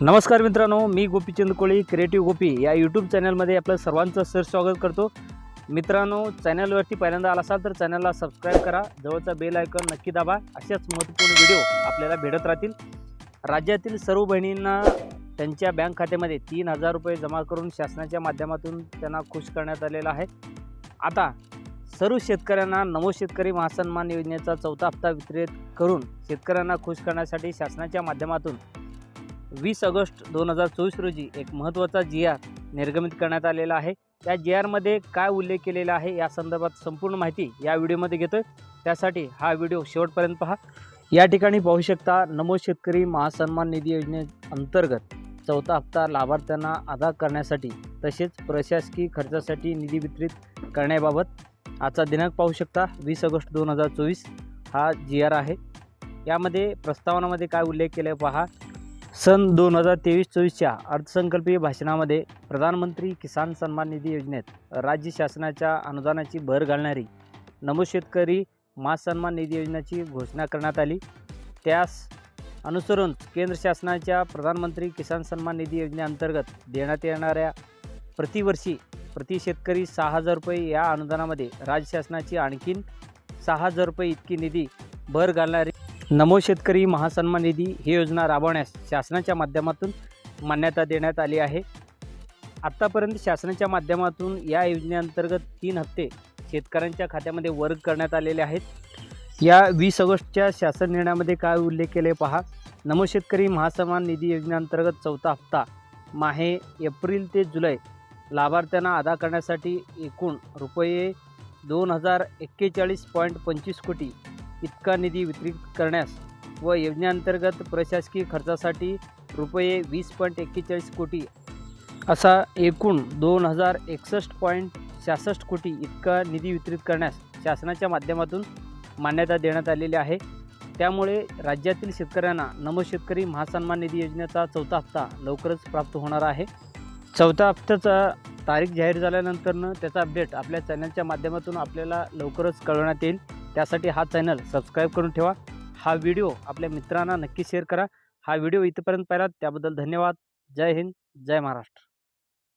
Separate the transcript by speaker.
Speaker 1: नमस्कार मित्रांनो मी गोपीचंद कोळी क्रिएटिव्ह गोपी या यूट्यूब चॅनलमध्ये आपलं सर्वांचं सर स्वागत करतो. मित्रांनो चॅनलवरती पहिल्यांदा आला असाल तर चॅनलला सबस्क्राईब करा जवळचा बेल आयकॉन नक्की दाबा अशाच महत्त्वपूर्ण व्हिडिओ आपल्याला भेटत राहतील. राज्यातील सर्व बहिणींना त्यांच्या बँक खात्यामध्ये तीन हजार रुपये जमा करून शासनाच्या माध्यमातून त्यांना खुश करण्यात आलेला आहे. आता सर्व शेतकऱ्यांना नमो शेतकरी महासन्मान योजनेचा चौथा हप्ता वितरित करून शेतकऱ्यांना खुश करण्यासाठी शासनाच्या माध्यमातून वीस ऑगस्ट दोन हजार चोवीस रोजी एक महत्त्वाचा जी आर निर्गमित करण्यात आलेला आहे. या जी आरमध्ये काय उल्लेख केलेला आहे या संदर्भात संपूर्ण माहिती या व्हिडिओमध्ये घेतोय. त्यासाठी हा व्हिडिओ शेवटपर्यंत पहा. या ठिकाणी पाहू शकता नमो शेतकरी महासन्मान निधी योजनेअंतर्गत चौथा हप्ता लाभार्थ्यांना अदा करण्यासाठी तसेच प्रशासकीय खर्चासाठी निधी वितरित करण्याबाबत आजचा दिनांक पाहू शकता. वीस ऑगस्ट दोन हजार चोवीस हा जी आर आहे. यामध्ये प्रस्तावनामध्ये काय उल्लेख केला आहे पहा. सन दोन हजार तेवीस चोवीसच्या अर्थसंकल्पीय भाषणामध्ये प्रधानमंत्री किसान सन्मान निधी योजनेत राज्य शासनाच्या अनुदानाची भर घालणारी नमो शेतकरी मास सन्मान निधी योजनेची घोषणा करण्यात आली. त्यास अनुसरून केंद्र शासनाच्या प्रधानमंत्री किसान सन्मान निधी योजनेअंतर्गत देण्यात येणाऱ्या प्रतिवर्षी प्रति शेतकरी सहा हजार रुपये या अनुदानामध्ये राज्य शासनाची आणखीन सहा हजार रुपये इतकी निधी भर घालणारी नमो शेतकरी महासन्मान निधी ही योजना राबवण्यास शासनाच्या माध्यमातून मान्यता देण्यात आली आहे. आत्तापर्यंत शासनाच्या माध्यमातून या योजनेअंतर्गत तीन हप्ते शेतकऱ्यांच्या खात्यामध्ये वर्ग करण्यात आलेले आहेत. या वीस ऑगस्टच्या शासन निर्णयामध्ये काय उल्लेख केले पहा. नमो शेतकरी महासन्मान निधी योजनेअंतर्गत चौथा हप्ता माहे एप्रिल ते जुलै लाभार्थ्यांना अदा करण्यासाठी एकूण रुपये दोन हजार एक्केचाळीस पॉईंट पंचवीस कोटी इतका निधी वितरित करण्यास व योजनेअंतर्गत प्रशासकीय खर्चासाठी रुपये वीस पॉईंट एक्केचाळीस कोटी असा एकूण दोन हजार एकसष्ट पॉईंट छासष्ट कोटी इतका निधी वितरित करण्यास शासनाच्या माध्यमातून मान्यता देण्यात आलेली आहे. त्यामुळे राज्यातील शेतकऱ्यांना नमो शेतकरी महासन्मान निधी योजनेचा चौथा हप्ता लवकरच प्राप्त होणार आहे. चौथा हप्त्याचा तारीख जाहीर झाल्यानंतरनं त्याचा अपडेट आपल्या चॅनलच्या माध्यमातून आपल्याला लवकरच कळवण्यात येईल. त्यासाठी हा चॅनल सबस्क्राईब करून ठेवा. हा व्हिडिओ आपल्या मित्रांना नक्की शेअर करा. हा व्हिडिओ इथपर्यंत पाहिला त्याबद्दल धन्यवाद. जय हिंद जय महाराष्ट्र.